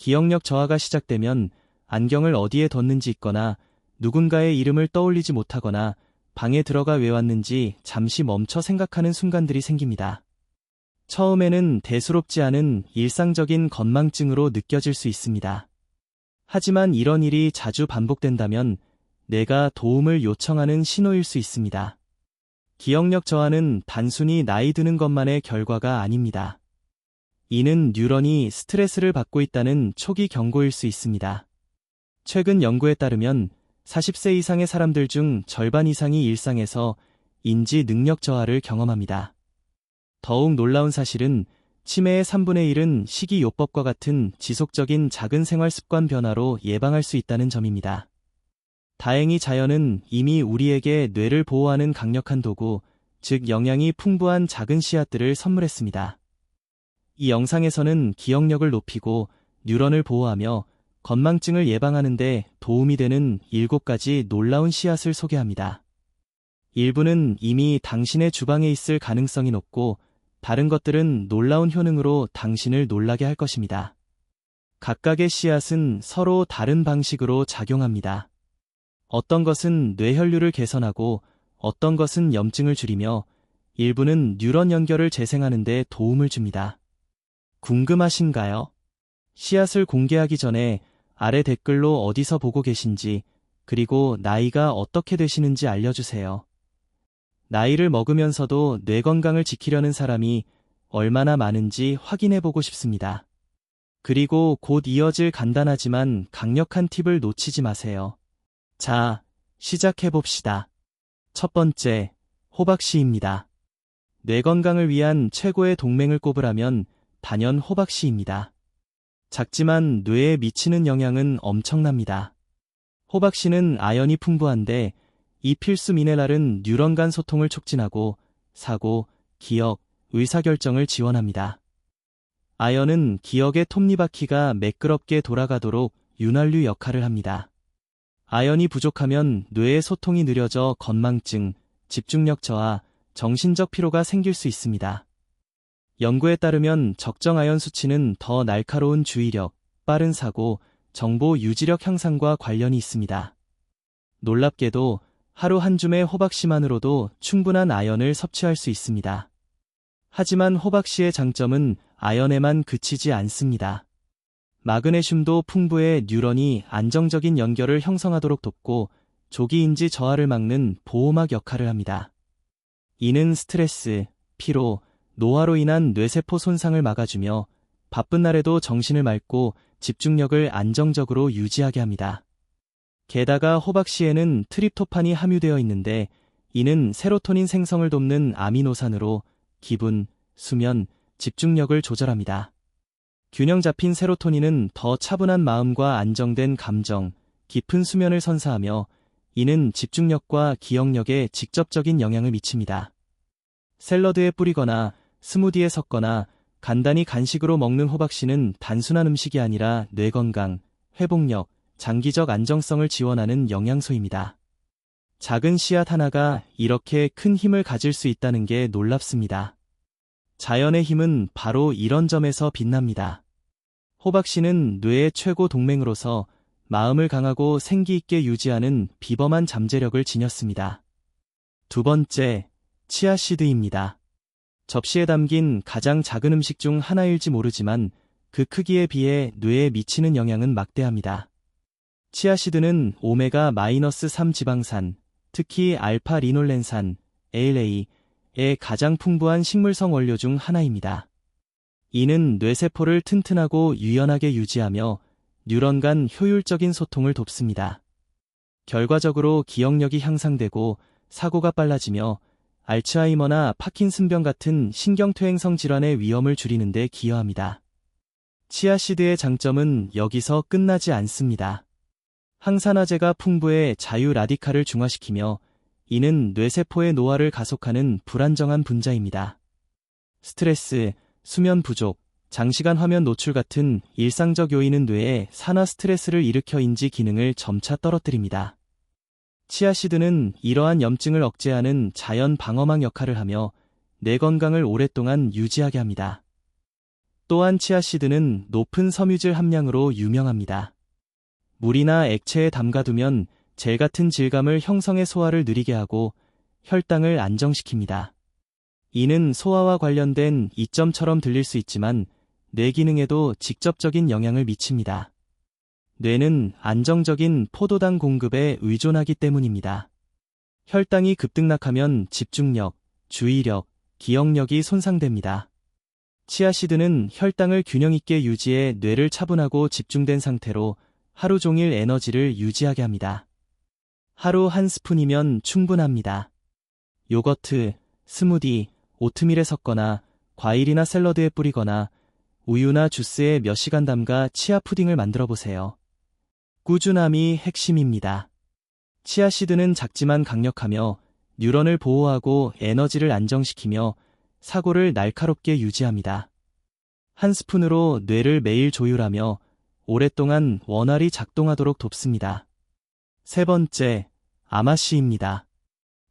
기억력 저하가 시작되면 안경을 어디에 뒀는지 있거나 누군가의 이름을 떠올리지 못하거나 방에 들어가 왜 왔는지 잠시 멈춰 생각하는 순간들이 생깁니다. 처음에는 대수롭지 않은 일상적인 건망증으로 느껴질 수 있습니다. 하지만 이런 일이 자주 반복된다면 내가 도움을 요청하는 신호일 수 있습니다. 기억력 저하는 단순히 나이 드는 것만의 결과가 아닙니다. 이는 뉴런이 스트레스를 받고 있다는 초기 경고일 수 있습니다. 최근 연구에 따르면 40세 이상의 사람들 중 절반 이상이 일상에서 인지 능력 저하를 경험합니다. 더욱 놀라운 사실은 치매의 3분의 1은 식이요법과 같은 지속적인 작은 생활 습관 변화로 예방할 수 있다는 점입니다. 다행히 자연은 이미 우리에게 뇌를 보호하는 강력한 도구, 즉 영양이 풍부한 작은 씨앗들을 선물했습니다. 이 영상에서는 기억력을 높이고 뉴런을 보호하며 건망증을 예방하는 데 도움이 되는 7가지 놀라운 씨앗을 소개합니다. 일부는 이미 당신의 주방에 있을 가능성이 높고 다른 것들은 놀라운 효능으로 당신을 놀라게 할 것입니다. 각각의 씨앗은 서로 다른 방식으로 작용합니다. 어떤 것은 뇌혈류를 개선하고 어떤 것은 염증을 줄이며 일부는 뉴런 연결을 재생하는 데 도움을 줍니다. 궁금하신가요? 씨앗을 공개하기 전에 아래 댓글로 어디서 보고 계신지 그리고 나이가 어떻게 되시는지 알려주세요. 나이를 먹으면서도 뇌 건강을 지키려는 사람이 얼마나 많은지 확인해 보고 싶습니다. 그리고 곧 이어질 간단하지만 강력한 팁을 놓치지 마세요. 자, 시작해 봅시다. 첫 번째, 호박씨입니다. 뇌 건강을 위한 최고의 동맹을 꼽으라면 단연 호박씨입니다. 작지만 뇌에 미치는 영향은 엄청납니다. 호박씨는 아연이 풍부한데 이 필수 미네랄은 뉴런 간 소통을 촉진하고 사고, 기억, 의사결정을 지원합니다. 아연은 기억의 톱니바퀴가 매끄럽게 돌아가도록 윤활유 역할을 합니다. 아연이 부족하면 뇌의 소통이 느려져 건망증, 집중력 저하, 정신적 피로가 생길 수 있습니다. 연구에 따르면 적정 아연 수치는 더 날카로운 주의력, 빠른 사고, 정보 유지력 향상과 관련이 있습니다. 놀랍게도 하루 한 줌의 호박씨만으로도 충분한 아연을 섭취할 수 있습니다. 하지만 호박씨의 장점은 아연에만 그치지 않습니다. 마그네슘도 풍부해 뉴런이 안정적인 연결을 형성하도록 돕고 조기 인지 저하를 막는 보호막 역할을 합니다. 이는 스트레스, 피로, 노화로 인한 뇌세포 손상을 막아주며 바쁜 날에도 정신을 맑고 집중력을 안정적으로 유지하게 합니다. 게다가 호박씨에는 트립토판이 함유되어 있는데 이는 세로토닌 생성을 돕는 아미노산으로 기분, 수면, 집중력을 조절합니다. 균형 잡힌 세로토닌은 더 차분한 마음과 안정된 감정, 깊은 수면을 선사하며 이는 집중력과 기억력에 직접적인 영향을 미칩니다. 샐러드에 뿌리거나 스무디에 섞거나 간단히 간식으로 먹는 호박씨는 단순한 음식이 아니라 뇌 건강, 회복력, 장기적 안정성을 지원하는 영양소입니다. 작은 씨앗 하나가 이렇게 큰 힘을 가질 수 있다는 게 놀랍습니다. 자연의 힘은 바로 이런 점에서 빛납니다. 호박씨는 뇌의 최고 동맹으로서 마음을 강하고 생기 있게 유지하는 비범한 잠재력을 지녔습니다. 두 번째, 치아씨드입니다. 접시에 담긴 가장 작은 음식 중 하나일지 모르지만 그 크기에 비해 뇌에 미치는 영향은 막대합니다. 치아시드는 오메가-3 지방산, 특히 알파 리놀렌산, ALA의 가장 풍부한 식물성 원료 중 하나입니다. 이는 뇌세포를 튼튼하고 유연하게 유지하며 뉴런 간 효율적인 소통을 돕습니다. 결과적으로 기억력이 향상되고 사고가 빨라지며 알츠하이머나 파킨슨병 같은 신경퇴행성 질환의 위험을 줄이는 데 기여합니다. 치아시드의 장점은 여기서 끝나지 않습니다. 항산화제가 풍부해 자유 라디칼을 중화시키며 이는 뇌세포의 노화를 가속하는 불안정한 분자입니다. 스트레스, 수면 부족, 장시간 화면 노출 같은 일상적 요인은 뇌에 산화 스트레스를 일으켜 인지 기능을 점차 떨어뜨립니다. 치아시드는 이러한 염증을 억제하는 자연 방어막 역할을 하며 뇌 건강을 오랫동안 유지하게 합니다. 또한 치아씨드는 높은 섬유질 함량으로 유명합니다. 물이나 액체에 담가두면 젤 같은 질감을 형성해 소화를 느리게 하고 혈당을 안정시킵니다. 이는 소화와 관련된 이점처럼 들릴 수 있지만 뇌 기능에도 직접적인 영향을 미칩니다. 뇌는 안정적인 포도당 공급에 의존하기 때문입니다. 혈당이 급등락하면 집중력, 주의력, 기억력이 손상됩니다. 치아시드는 혈당을 균형 있게 유지해 뇌를 차분하고 집중된 상태로 하루 종일 에너지를 유지하게 합니다. 하루 한 스푼이면 충분합니다. 요거트, 스무디, 오트밀에 섞거나 과일이나 샐러드에 뿌리거나 우유나 주스에 몇 시간 담가 치아 푸딩을 만들어 보세요. 꾸준함이 핵심입니다. 치아시드는 작지만 강력하며 뉴런을 보호하고 에너지를 안정시키며 사고를 날카롭게 유지합니다. 한 스푼으로 뇌를 매일 조율하며 오랫동안 원활히 작동하도록 돕습니다. 세 번째, 아마씨입니다.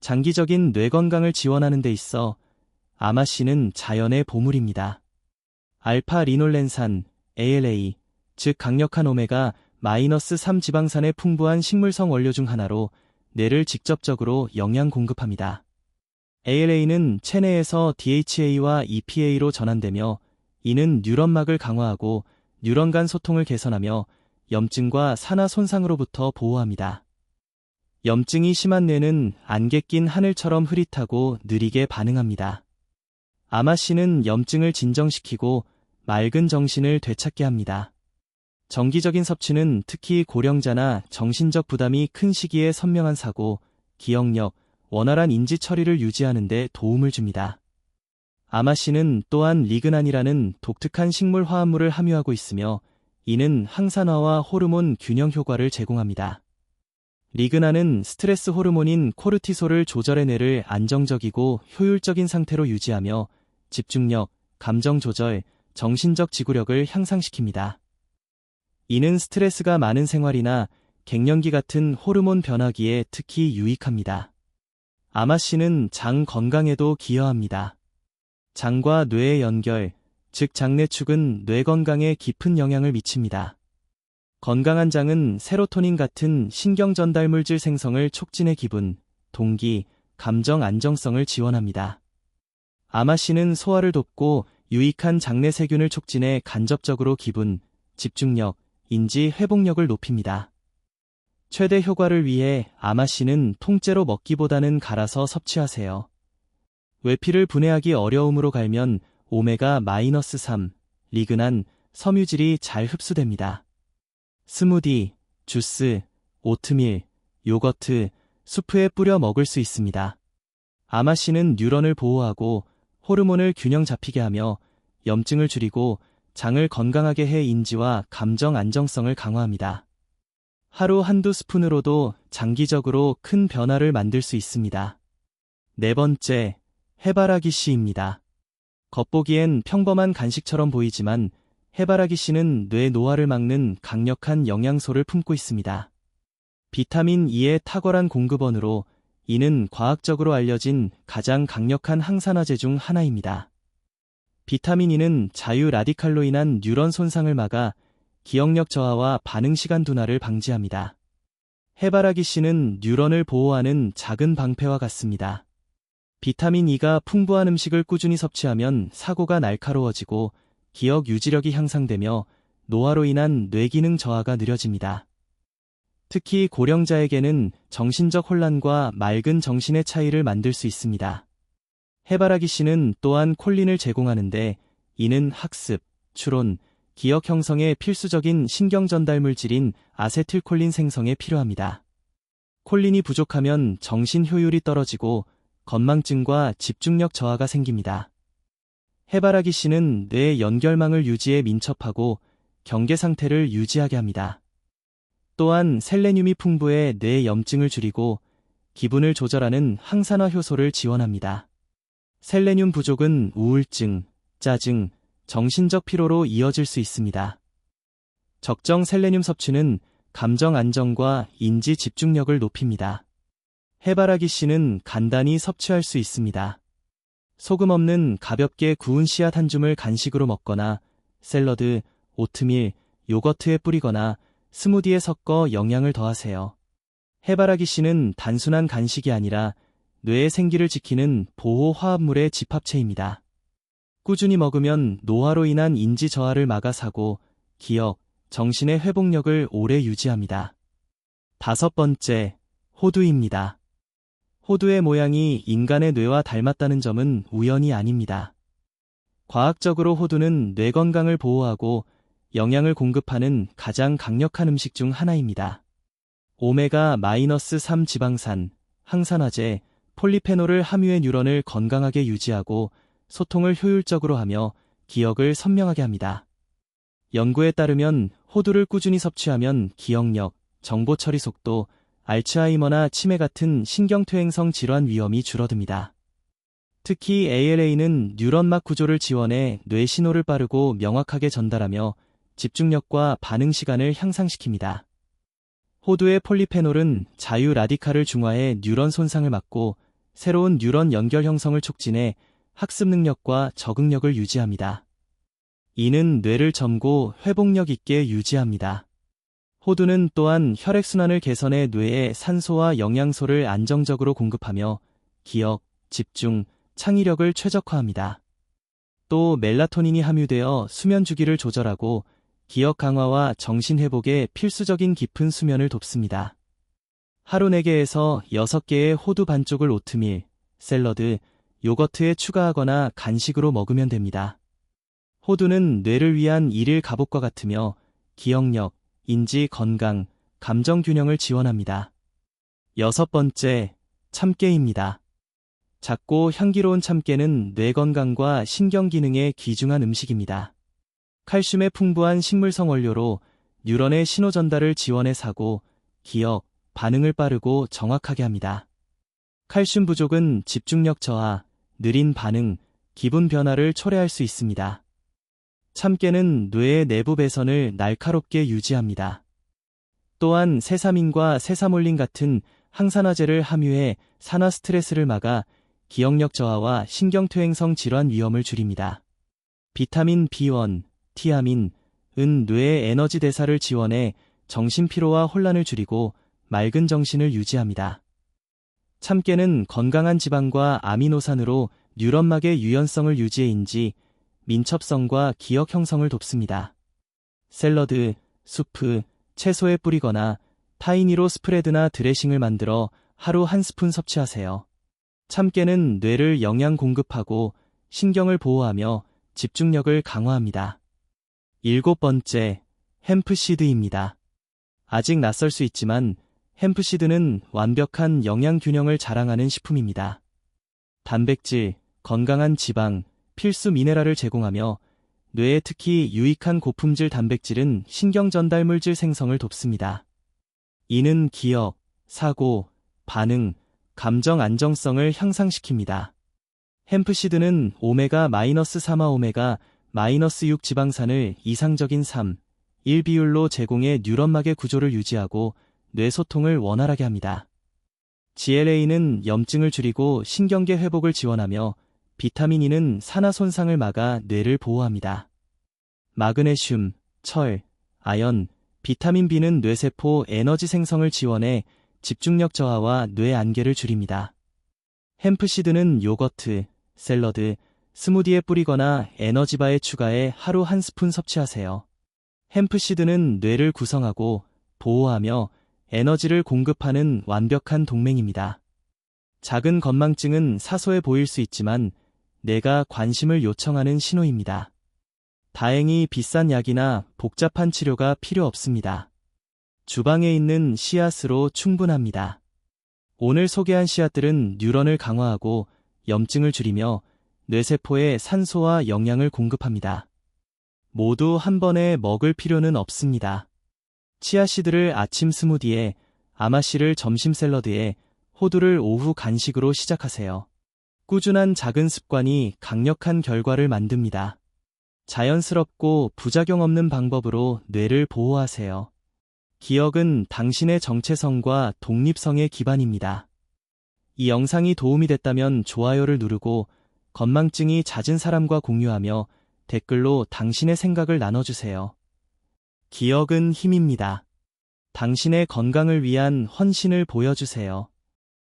장기적인 뇌 건강을 지원하는 데 있어 아마씨는 자연의 보물입니다. 알파 리놀렌산, ALA, 즉 강력한 오메가 마이너스 3 지방산의 풍부한 식물성 원료 중 하나로 뇌를 직접적으로 영양 공급합니다. ALA는 체내에서 DHA와 EPA로 전환되며 이는 뉴런막을 강화하고 뉴런 간 소통을 개선하며 염증과 산화 손상으로부터 보호합니다. 염증이 심한 뇌는 안개 낀 하늘처럼 흐릿하고 느리게 반응합니다. 아마씨는 염증을 진정시키고 맑은 정신을 되찾게 합니다. 정기적인 섭취는 특히 고령자나 정신적 부담이 큰 시기에 선명한 사고, 기억력, 원활한 인지 처리를 유지하는 데 도움을 줍니다. 아마씨는 또한 리그난이라는 독특한 식물 화합물을 함유하고 있으며 이는 항산화와 호르몬 균형 효과를 제공합니다. 리그난은 스트레스 호르몬인 코르티솔을 조절해 뇌를 안정적이고 효율적인 상태로 유지하며 집중력, 감정 조절, 정신적 지구력을 향상시킵니다. 이는 스트레스가 많은 생활이나 갱년기 같은 호르몬 변화기에 특히 유익합니다. 아마 씨는 장 건강에도 기여합니다. 장과 뇌의 연결, 즉 장내축은 뇌 건강에 깊은 영향을 미칩니다. 건강한 장은 세로토닌 같은 신경 전달 물질 생성을 촉진해 기분, 동기, 감정 안정성을 지원합니다. 아마씨는 소화를 돕고 유익한 장내 세균을 촉진해 간접적으로 기분, 집중력, 인지 회복력을 높입니다. 최대 효과를 위해 아마씨는 통째로 먹기보다는 갈아서 섭취하세요. 외피를 분해하기 어려움으로 갈면 오메가-3, 리그난, 섬유질이 잘 흡수됩니다. 스무디, 주스, 오트밀, 요거트, 수프에 뿌려 먹을 수 있습니다. 아마씨는 뉴런을 보호하고 호르몬을 균형 잡히게 하며 염증을 줄이고 장을 건강하게 해 인지와 감정 안정성을 강화합니다. 하루 한두 스푼으로도 장기적으로 큰 변화를 만들 수 있습니다. 네 번째, 해바라기 씨입니다. 겉보기엔 평범한 간식처럼 보이지만 해바라기 씨는 뇌 노화를 막는 강력한 영양소를 품고 있습니다. 비타민 E의 탁월한 공급원으로 이는 과학적으로 알려진 가장 강력한 항산화제 중 하나입니다. 비타민 E는 자유 라디칼로 인한 뉴런 손상을 막아 기억력 저하와 반응 시간 둔화를 방지합니다. 해바라기 씨는 뉴런을 보호하는 작은 방패와 같습니다. 비타민 E가 풍부한 음식을 꾸준히 섭취하면 사고가 날카로워지고 기억 유지력이 향상되며 노화로 인한 뇌기능 저하가 느려집니다. 특히 고령자에게는 정신적 혼란과 맑은 정신의 차이를 만들 수 있습니다. 해바라기 씨는 또한 콜린을 제공하는데 이는 학습, 추론, 기억 형성에 필수적인 신경 전달 물질인 아세틸콜린 생성에 필요합니다. 콜린이 부족하면 정신 효율이 떨어지고 건망증과 집중력 저하가 생깁니다. 해바라기 씨는 뇌 연결망을 유지해 민첩하고 경계 상태를 유지하게 합니다. 또한 셀레늄이 풍부해 뇌 염증을 줄이고 기분을 조절하는 항산화 효소를 지원합니다. 셀레늄 부족은 우울증, 짜증, 정신적 피로로 이어질 수 있습니다. 적정 셀레늄 섭취는 감정 안정과 인지 집중력을 높입니다. 해바라기 씨는 간단히 섭취할 수 있습니다. 소금 없는 가볍게 구운 씨앗 한 줌을 간식으로 먹거나 샐러드, 오트밀, 요거트에 뿌리거나 스무디에 섞어 영양을 더하세요. 해바라기 씨는 단순한 간식이 아니라 뇌의 생기를 지키는 보호 화합물의 집합체입니다. 꾸준히 먹으면 노화로 인한 인지 저하를 막아 사고, 기억, 정신의 회복력을 오래 유지합니다. 다섯 번째, 호두입니다. 호두의 모양이 인간의 뇌와 닮았다는 점은 우연이 아닙니다. 과학적으로 호두는 뇌 건강을 보호하고 영양을 공급하는 가장 강력한 음식 중 하나입니다. 오메가-3 지방산, 항산화제, 폴리페놀을 함유해 뉴런을 건강하게 유지하고 소통을 효율적으로 하며 기억을 선명하게 합니다. 연구에 따르면 호두를 꾸준히 섭취하면 기억력, 정보 처리 속도, 알츠하이머나 치매 같은 신경퇴행성 질환 위험이 줄어듭니다. 특히 ALA는 뉴런막 구조를 지원해 뇌 신호를 빠르고 명확하게 전달하며 집중력과 반응 시간을 향상시킵니다. 호두의 폴리페놀은 자유 라디칼을 중화해 뉴런 손상을 막고 새로운 뉴런 연결 형성을 촉진해 학습 능력과 적응력을 유지합니다. 이는 뇌를 젊고 회복력 있게 유지합니다. 호두는 또한 혈액순환을 개선해 뇌에 산소와 영양소를 안정적으로 공급하며 기억, 집중, 창의력을 최적화합니다. 또 멜라토닌이 함유되어 수면 주기를 조절하고 기억 강화와 정신 회복에 필수적인 깊은 수면을 돕습니다. 하루 4개에서 6개의 호두 반쪽을 오트밀, 샐러드, 요거트에 추가하거나 간식으로 먹으면 됩니다. 호두는 뇌를 위한 일일 갑옷과 같으며 기억력, 인지 건강, 감정 균형을 지원합니다. 여섯 번째, 참깨입니다. 작고 향기로운 참깨는 뇌 건강과 신경 기능에 귀중한 음식입니다. 칼슘의 풍부한 식물성 원료로 뉴런의 신호 전달을 지원해 사고, 기억, 반응을 빠르고 정확하게 합니다. 칼슘 부족은 집중력 저하, 느린 반응, 기분 변화를 초래할 수 있습니다. 참깨는 뇌의 내부 배선을 날카롭게 유지합니다. 또한 세사민과 세사몰린 같은 항산화제를 함유해 산화 스트레스를 막아 기억력 저하와 신경퇴행성 질환 위험을 줄입니다. 비타민 B1, 티아민, 은 뇌의 에너지 대사를 지원해 정신 피로와 혼란을 줄이고 맑은 정신을 유지합니다. 참깨는 건강한 지방과 아미노산으로 뉴런막의 유연성을 유지해인지 민첩성과 기억 형성을 돕습니다. 샐러드, 수프, 채소에 뿌리거나 타이니로 스프레드나 드레싱을 만들어 하루 한 스푼 섭취하세요. 참깨는 뇌를 영양 공급하고 신경을 보호하며 집중력을 강화합니다. 일곱 번째, 햄프시드입니다. 아직 낯설 수 있지만 햄프시드는 완벽한 영양 균형을 자랑하는 식품입니다. 단백질, 건강한 지방, 필수 미네랄을 제공하며 뇌에 특히 유익한 고품질 단백질은 신경 전달 물질 생성을 돕습니다. 이는 기억, 사고, 반응, 감정 안정성을 향상시킵니다. 햄프시드는 오메가-3화 오메가-6 지방산을 이상적인 3, 1 비율로 제공해 뉴런막의 구조를 유지하고 뇌 소통을 원활하게 합니다. GLA는 염증을 줄이고 신경계 회복을 지원하며 비타민 E는 산화 손상을 막아 뇌를 보호합니다. 마그네슘, 철, 아연, 비타민 B는 뇌세포 에너지 생성을 지원해 집중력 저하와 뇌 안개를 줄입니다. 햄프시드는 요거트, 샐러드, 스무디에 뿌리거나 에너지바에 추가해 하루 한 스푼 섭취하세요. 햄프시드는 뇌를 구성하고 보호하며 에너지를 공급하는 완벽한 동맹입니다. 작은 건망증은 사소해 보일 수 있지만 내가 관심을 요청하는 신호입니다. 다행히 비싼 약이나 복잡한 치료가 필요 없습니다. 주방에 있는 씨앗으로 충분합니다. 오늘 소개한 씨앗들은 뉴런을 강화하고 염증을 줄이며 뇌세포에 산소와 영양을 공급합니다. 모두 한 번에 먹을 필요는 없습니다. 치아씨들을 아침 스무디에, 아마씨를 점심 샐러드에, 호두를 오후 간식으로 시작하세요. 꾸준한 작은 습관이 강력한 결과를 만듭니다. 자연스럽고 부작용 없는 방법으로 뇌를 보호하세요. 기억은 당신의 정체성과 독립성의 기반입니다. 이 영상이 도움이 됐다면 좋아요를 누르고 건망증이 잦은 사람과 공유하며 댓글로 당신의 생각을 나눠주세요. 기억은 힘입니다. 당신의 건강을 위한 헌신을 보여주세요.